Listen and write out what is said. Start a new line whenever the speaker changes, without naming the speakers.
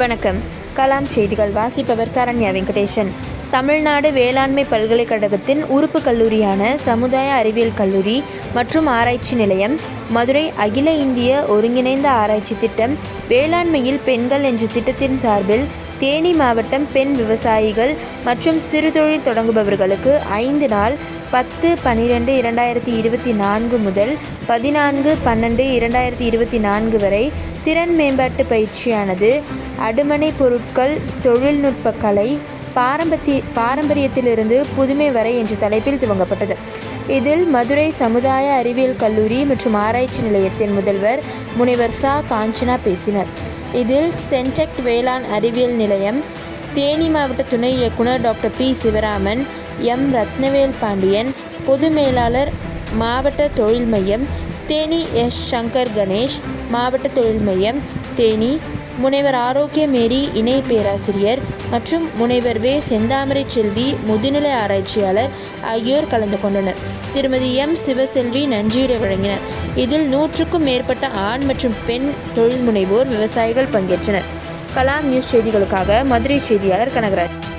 வணக்கம். கலாம் செய்திகள் வாசிப்பவர் சரண்யா வெங்கடேசன். தமிழ்நாடு வேளாண்மை பல்கலைக்கழகத்தின் உறுப்பு கல்லூரியான சமுதாய அறிவியல் கல்லூரி மற்றும் ஆராய்ச்சி நிலையம் மதுரை அகில இந்திய ஒருங்கிணைந்த ஆராய்ச்சி திட்டம் வேளாண்மையில் பெண்கள் என்ற திட்டத்தின் சார்பில் தேனி மாவட்டம் பெண் விவசாயிகள் மற்றும் சிறுதொழில் தொடங்குபவர்களுக்கு ஐந்து நாள் பத்து பன்னிரெண்டு இரண்டாயிரத்தி இருபத்தி நான்கு முதல் பதினான்கு பன்னெண்டு இரண்டாயிரத்தி இருபத்தி நான்கு வரை திறன் மேம்பாட்டு பயிற்சியானது அடுமனை பொருட்கள் தொழில்நுட்ப கலை பாரம்பரிய பாரம்பரியத்திலிருந்து புதுமை வரை என்ற தலைப்பில் துவங்கப்பட்டது. இதில் மதுரை சமுதாய அறிவியல் கல்லூரி மற்றும் ஆராய்ச்சி நிலையத்தின் முதல்வர் முனைவர் சா. காஞ்சனா பேசினர். இதில் சென்டெக்ட் வேளாண் அறிவியல் நிலையம் தேனி மாவட்ட துணை இயக்குனர் doctor B. Sivaraman M. Rathnavel Pandian பொது மேலாளர் மாவட்ட தொழில் மையம் தேனி எஸ். சங்கர் கணேஷ் மாவட்ட தொழில் மையம் தேனி முனைவர் ஆரோக்கிய மேரி இணை பேராசிரியர் மற்றும் முனைவர் வே. செந்தாமரை செல்வி முதுநிலை ஆராய்ச்சியாளர் ஆகியோர் கலந்து கொண்டனர். திருமதி எம். சிவசெல்வி நன்றியுரை வழங்கினர். இதில் நூற்றுக்கும் மேற்பட்ட ஆண் மற்றும் பெண் தொழில் முனைவோர் விவசாயிகள் பங்கேற்றனர். கலாம் நியூஸ் செய்திகளுக்காக மதுரை செய்தியாளர் கனகராஜ்.